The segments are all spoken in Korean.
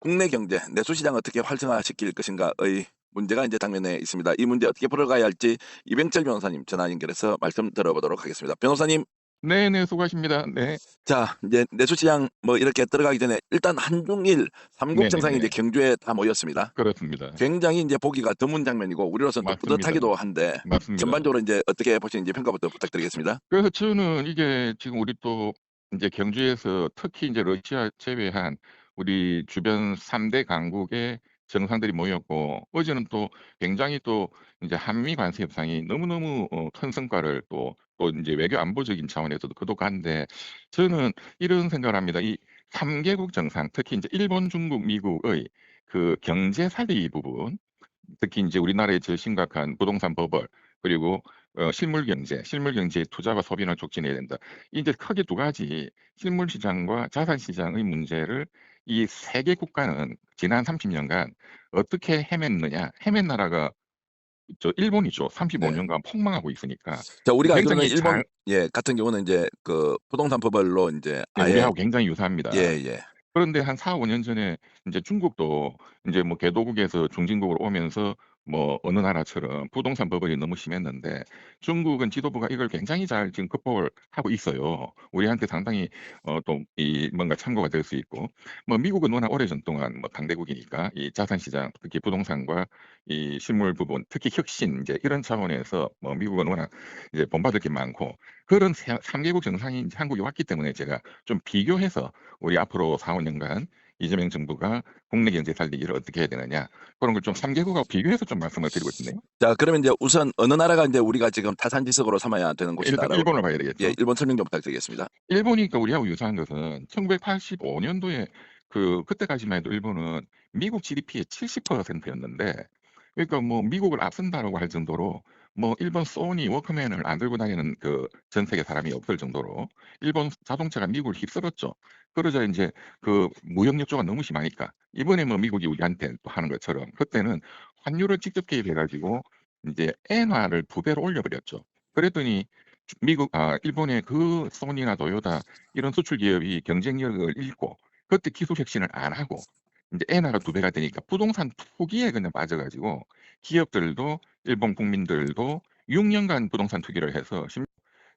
국내 경제 내수 시장 어떻게 활성화시킬 것인가의 문제가 이제 당면에 있습니다. 이 문제 어떻게 풀어가야 할지 이병철 변호사님 전화 연결해서 말씀 들어보도록 하겠습니다. 변호사님, 네 네 수고하십니다. 네. 자 이제 내수 시장 뭐 이렇게 들어가기 전에 일단 한중일 삼국 네네네. 정상이 이제 경주에 다 모였습니다. 그렇습니다. 굉장히 이제 보기가 드문 장면이고 우리로서는. 뿌듯하기도 한데 맞습니다. 전반적으로 이제 어떻게 보시는지 평가부터 부탁드리겠습니다. 그래서 저는 이게 지금 우리 또 이제 경주에서 특히 이제 러시아 제외한 우리 주변 3대 강국의 정상들이 모였고 어제는 또 굉장히 또 이제 한미 관세 협상이 너무너무 어, 큰 성과를 또, 또 이제 외교 안보적인 차원에서도 거듭한데 저는 이런 생각을 합니다. 이 3개국 정상 특히 이제 일본, 중국, 미국의 그 경제 살리기 부분 특히 이제 우리나라의 제일 심각한 부동산 버블 그리고 어, 실물 경제, 실물 경제의 투자와 소비를 촉진해야 된다. 이제 크게 두 가지 실물 시장과 자산 시장의 문제를 이 세 개 국가는 지난 30년간 어떻게 헤맸느냐? 헤맨 나라가 저 일본이죠. 35년간 폭망하고 있으니까 자 우리가 알기로는 굉장히 일본 잘- 예 같은 경우는 이제 그 부동산 버블로 이제 네, 아예 우리하고 굉장히 유사합니다. 예 예. 그런데 한 4, 5년 전에 이제 중국도 이제 뭐 개도국에서 중진국으로 오면서 뭐 어느 나라처럼 부동산 버블이 너무 심했는데 중국은 지도부가 이걸 굉장히 잘 지금 극복을 하고 있어요. 우리한테 상당히 어 또이 뭔가 참고가 될 수 있고 뭐 미국은 워낙 오래전 동안 뭐 강대국이니까 이 자산 시장 특히 부동산과 이 실물 부분 특히 혁신 이제 이런 차원에서 뭐 미국은 워낙 이제 본받을 게 많고 그런 3개국 정상이 이제 한국에 왔기 때문에 제가 좀 비교해서 우리 앞으로 4, 5년간 이재명 정부가 국내 경제 살리기를 어떻게 해야 되느냐 그런 걸 좀 3개국하고 비교해서 좀 말씀을 드리고 싶네요. 자 그러면 이제 우선 어느 나라가 이제 우리가 지금 타산지석으로 삼아야 되는 일단 곳이다라고 일본 을 봐야 되겠죠. 예 일본 설명 좀 부탁드리겠습니다. 일본이 그 우리하고 유사한 것은 1985년도에 그 그때까지만 해도 일본은 미국 GDP의 70%였는데 그러니까 뭐 미국을 앞선다라고 할 정도로 뭐 일본 소니 워크맨을 안 들고 다니는 그 전 세계 사람이 없을 정도로 일본 자동차가 미국을 휩쓸었죠. 그러자 이제 그 무역 역조가 너무 심하니까 이번에 뭐 미국이 우리한테 또 하는 것처럼 그때는 환율을 직접 개입해 가지고 이제 엔화를 두 배로 올려버렸죠. 그랬더니 주- 미국 아 일본의 그 소니나 도요타 이런 수출 기업이 경쟁력을 잃고 그때 기술 혁신을 안 하고 이제 엔화가 두 배가 되니까 부동산 투기에 그냥 빠져가지고 기업들도 일본 국민들도 6년간 부동산 투기를 해서 심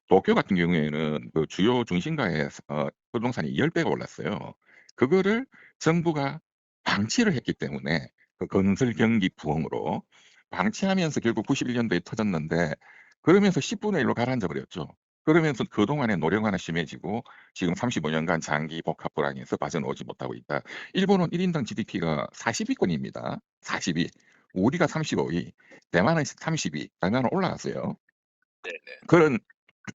도쿄 같은 경우에는 그 주요 중심가의 어, 부동산이 10배가 올랐어요. 그거를 정부가 방치를 했기 때문에 그 건설 경기 부흥으로 방치하면서 결국 91년도에 터졌는데 그러면서 10분의 1로 가라앉아 버렸죠. 그러면서 그동안의 노령화는 심해지고 지금 35년간 장기 복합 불황에서 빠져나오지 못하고 있다. 일본은 1인당 GDP가 40위권입니다. 40위. 우리가 35위, 대만은 32위, 대만은 올라갔어요. 그런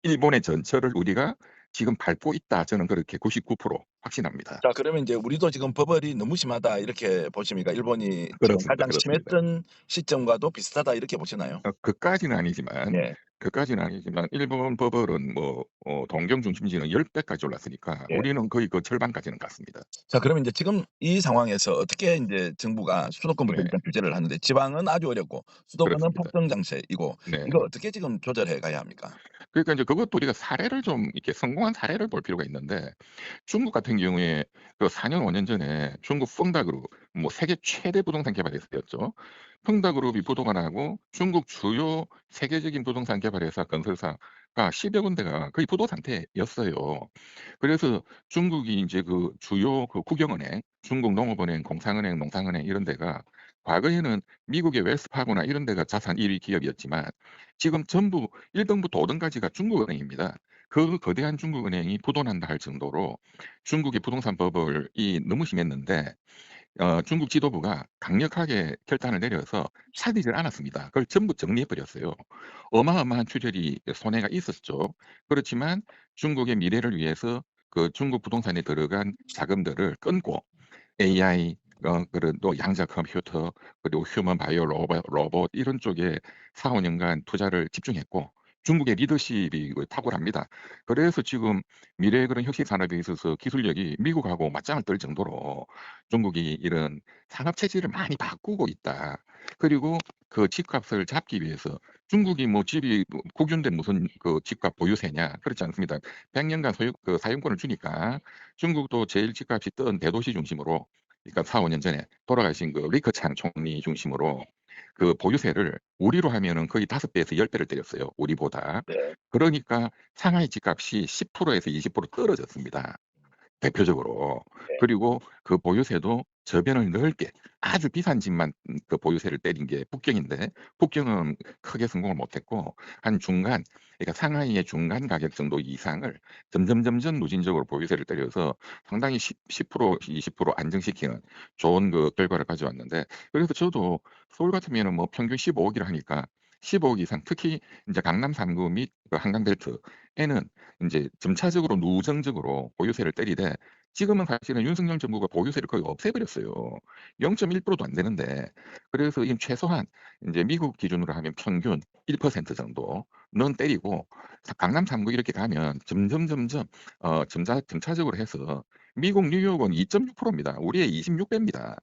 일본의 전철을 우리가 지금 밟고 있다. 저는 그렇게 99% 확신합니다. 자 그러면 이제 우리도 지금 버블이 너무 심하다 이렇게 보십니까? 일본이 그렇습니다. 가장 그렇습니다. 심했던 시점과도 비슷하다 이렇게 보시나요? 어, 그까지는 아니지만 예. 그까지는 아니지만 일본 버블은 뭐 어, 동경 중심지는 10배까지 올랐으니까 예. 우리는 거의 그 절반까지는 갔습니다. 자 그러면 이제 지금 이 상황에서 어떻게 이제 정부가 수도권부터 네. 일단 규제를 하는데 지방은 아주 어렵고 수도권은 그렇습니다. 폭등 장세이고 네. 이거 어떻게 지금 조절해 가야 합니까? 그러니까 이제 그것도 우리가 사례를 좀 이렇게 성공한 사례를 볼 필요가 있는데 중국 같은 경우에 그 4년 5년 전에 중국 펑다그룹 뭐 세계 최대 부동산 개발 회사였죠. 펑다그룹이 부도가 나고 중국 주요 세계적인 부동산 개발 회사 건설사 가 10여 군데가 거의 부도 상태였어요. 그래서 중국이 이제 그 주요 그 국영은행, 중국 농업은행, 공상은행, 농상은행 이런 데가 과거에는 미국의 웰스파고나 이런 데가 자산 1위 기업이었지만 지금 전부 1등부터 5등까지가 중국은행입니다. 그 거대한 중국은행이 부도난다 할 정도로 중국의 부동산 버블이 너무 심했는데 어, 중국 지도부가 강력하게 결단을 내려서 살리질 않았습니다. 그걸 전부 정리해 버렸어요. 어마어마한 추절이 손해가 있었죠. 그렇지만 중국의 미래를 위해서 그 중국 부동산에 들어간 자금들을 끊고 AI 어, 그런 또 양자 컴퓨터 그리고 휴먼 바이오 로봇, 로봇 이런 쪽에 4, 5년간 투자를 집중했고 중국의 리더십이 그 탁월합니다. 그래서 지금 미래의 그런 혁신 산업에 있어서 기술력이 미국하고 맞짱을 떨 정도로 중국이 이런 산업 체질을 많이 바꾸고 있다. 그리고 그 집값을 잡기 위해서 중국이 뭐 집이 뭐 국유인데 무슨 그 집값 보유세냐 그렇지 않습니다. 100년간 소유 그 사용권을 주니까 중국도 제일 집값이 뜬 대도시 중심으로 그러니까 4, 5년 전에 돌아가신 그 리커창 총리 중심으로 그 보유세를 우리로 하면은 거의 5배에서 10배를 때렸어요. 우리보다. 네. 그러니까 상하이 집값이 10%에서 20% 떨어졌습니다. 대표적으로. 네. 그리고 그 보유세도 저변을 넓게 아주 비싼 집만 음그 보유세를 때린 게 북경인데 북경은 크게 성공을 못 했고 한 중간 그러니까 상하이의 중간 가격 정도 이상을 점점 점점 누진적으로 보유세를 때려서 상당히 10 10% 20% 안정시키는 좋은 그 결과를 가져왔는데 그래서 저도 서울 같으면은 뭐 평균 15억 이라 하니까 15억 이상 특히 인제 강남 3구 및그 한강벨트에는 인제 점차적으로 누정적으로 보유세를 때리되 지금은 사실은 윤석열 정부가 보유세를 거의 없애버렸어요. 0.1%도 안 되는데 그래서 이 최소한 인제 미국 기준으로 하면 평균 1% 정도는 때리고 사 강남 3구 이렇게 가면 점점 점점 어 점차 점차적으로 해서 미국 뉴욕은 2.6%입니다. 우리의 26배입니다.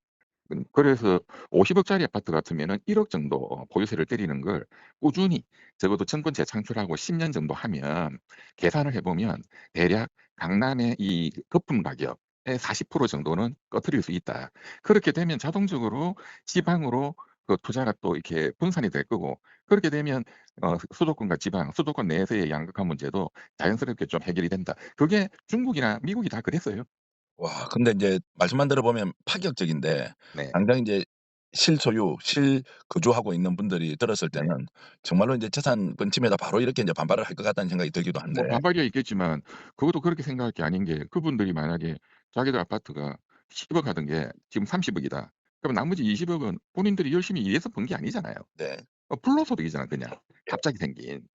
음 그래서 50억 짜리 아파트 같으면은 1억 정도 어 보유세를 때리는 걸 꾸준히 적어도 정권 재창출하고 10년 정도 하면 계산을 해 보면 대략 강남의 이 거품 가격 의 40% 정도는 꺼트릴 수 있다. 그렇게 되면 자동적으로 지방으로 그 투자가 또 이렇게 분산이 될 거고 그렇게 되면 어 수도권과 지방, 수도권 내에서의 양극화 문제도 자연스럽게 좀 해결이 된다. 그게 중국이나 미국이 다 그랬어요. 와 근데 인제 말씀만 들어보면 파격적인데 네. 당장 인제 실소유, 실거주하고 있는 분들이 들었을 네. 때는 정말로 인제 '재산권 침해다.' 바로 이렇게 인제 반발을 할 것 같다는 생각이 들기도 한데 뭐 반발이야 있겠지만 그것도 그렇게 생각할 게 아닌 게 그분들이 만약에 자기들 아파트가 10 억 하던 게 지금 30 억 이다. 그럼 나머지 20 억은 본인들이 열심히 일해서 번 게 아니잖아요. 네. 어 불로소득이잖아 그냥. 갑자기 생긴.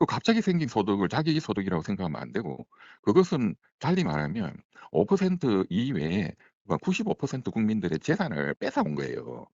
그 갑자기 생긴 소득을 자기 소득이라고 생각하면 안 되고 그것은 달리 말하면 5% 이외에 뭐95% 국민들의 재산을 뺏어온 거예요.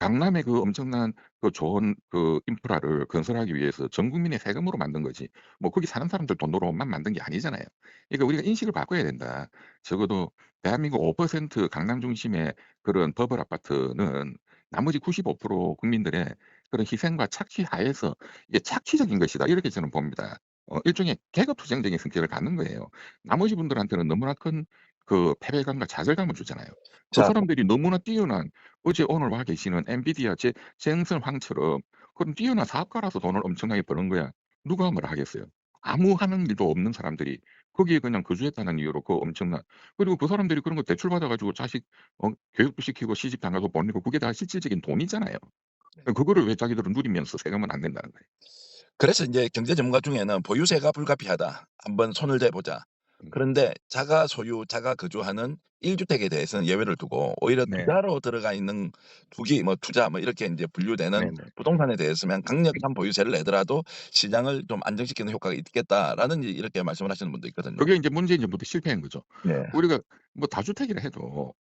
강남의 그 엄청난 그 좋은 그 인프라를 건설하기 위해서 전 국민의 세금으로 만든 거지 뭐 거기 사는 사람들 돈으로만 만든 게 아니잖아요. 그러니까 우리가 인식을 바꿔야 된다. 적어도 대한민국 5% 강남 중심의 그런 버블 아파트는 나머지 95% 국민들의 그런 희생과 착취 하에서 이게 착취적인 것이다. 이렇게 저는 봅니다. 어 일종의 계급 투쟁적인 성격을 갖는 거예요. 나머지 분들한테는 너무나 큰 그 패배감과 좌절감을 주잖아요. 그 자 사람들이 너무나 뛰어난 어제 오늘 와 계시는 엔비디아 제 젠슨 황처럼 그런 뛰어난 사업가라서 돈을 엄청나게 버는 거야. 누가 뭐라 하겠어요. 아무 하는 일도 없는 사람들이 거기에 그냥 거주했다는 이유로 그 엄청난 그리고 그 사람들이 그런 거 대출 받아 가지고 자식 어 교육도 시키고 시집 장가도 보내고 그게 다 실질적인 돈이잖아요. 네. 그거를 왜 자기들은 누리면서 세금은 안 낸다는 거예요. 그래서 인제 경제 전문가 중에는 "보유세가 불가피하다. 한번 손을 대 보자." 음. 그런데 자가 소유, 자가 거주하는 1 주택에 대해서는 예외를 두고 오히려 네. 투자로 들어가 있는 투기 뭐 투자 뭐 이렇게 인제 분류되는 네 네. 부동산에 대해서는 강력한 보유세를 내더라도 시장을 좀 안정시키는 효과가 있겠다라는 이 이렇게 말씀을 하시는 분도 있거든요. 그게 인제 문재인 정부 때 실패한 거죠. 네. 우리가 뭐 다주택이라 해도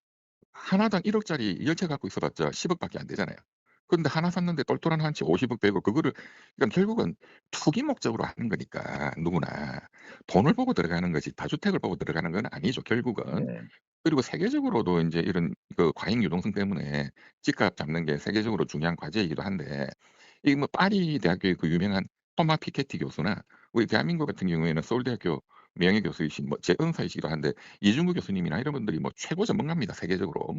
하나당 1억 짜리 10채 갖고 있어 봤자 10억 밖에 안 되잖아요. 근데 하나 샀는데 똘똘한 한채 50억 100억 그거를 그러니까 결국은 투기 목적으로 하는 거니까 누구나. 돈을 보고 들어가는 거지 다주택을 보고 들어가는 건 아니죠 결국은. 네. 그리고 세계적으로도 인제 이런 그 과잉 유동성 때문에 집값 잡는 게 세계적으로 중요한 과제이기도 한데 이뭐 파리 대학교의 그 유명한 토마 피케티 교수나 우리 대한민국 같은 경우에는 서울 대학교 명예 교수이신 뭐 제 은사이시기도 한데 이중구 교수님이나 이런 분들이 뭐 최고 전문가입니다 세계적으로.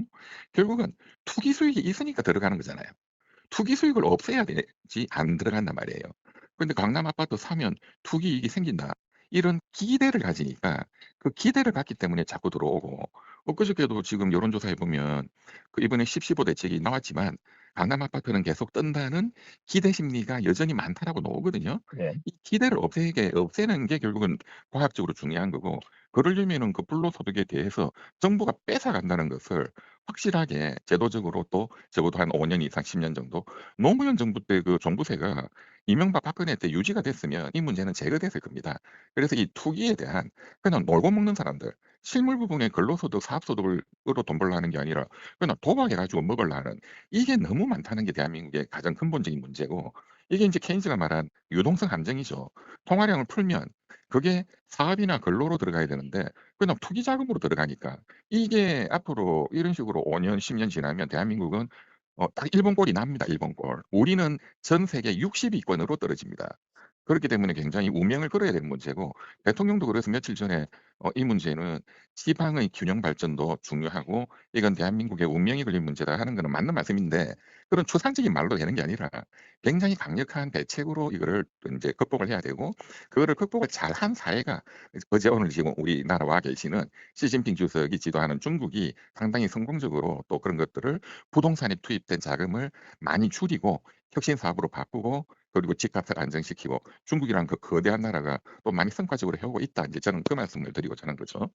결국은 투기 수익이 있으니까 들어가는 거잖아요. 투기 수익을 없애야 되지 안 들어간단 말이에요. 근데 강남 아파트 사면 투기 이익이 생긴다. 이런 기대를 가지니까 그 기대를 갖기 때문에 자꾸 들어오고 엊그저께도 지금 여론조사해 보면 그 이번에 10.15 대책이 나왔지만 강남 아파트는 계속 뜬다는 기대 심리가 여전히 많다라고 나오거든요. 네. 이 기대를 없애게 없애는 게 결국은 과학적으로 중요한 거고 그러려면은 그 불로소득에 대해서 정부가 뺏어간다는 것을 확실하게 제도적으로 또 적어도 한 5년 이상 10년 정도 노무현 정부 때 그 종부세가 이명박 박근혜 때 유지가 됐으면 이 문제는 제거됐을 겁니다. 그래서 이 투기에 대한 그냥 놀고 먹는 사람들 실물 부분의 근로소득, 사업소득을 으로 돈 벌려 하는 게 아니라 그냥 도박해 가지고 먹으려 하는 이게 너무 많다는 게 대한민국의 가장 근본적인 문제고 이게 인제 케인즈가 말한 유동성 함정이죠. 통화량을 풀면 그게 사업이나 근로로 들어가야 되는데 그냥 투기 자금으로 들어가니까 이게 앞으로 이런 식으로 5년 10년 지나면 대한민국은 어 딱 일본 꼴이 납니다 일본 꼴. 우리는 전 세계 60 위권으로 떨어집니다. 그렇기 때문에 굉장히 운명을 걸어야 되는 문제고 대통령도 그래서 며칠 전에 어 이 문제는 "지방의 균형 발전도 중요하고 이건 대한민국의 운명이 걸린 문제다." 하는 거는 맞는 말씀인데 그런 추상적인 말로 되는 게 아니라 굉장히 강력한 대책으로 이거를 인제 극복을 해야 되고 그거를 극복을 잘 한 사례가 어제 오늘 지금 우리나라 와 계시는 시진핑 주석이 지도하는 중국이 상당히 성공적으로 또 그런 것들을 부동산에 투입된 자금을 많이 줄이고 혁신 사업으로 바꾸고 그리고 집값을 안정시키고 중국이란 그 거대한 나라가 또 많이 성과적으로 해오고 있다. 인제 저는 그 말씀을 드리고자 하는 거죠.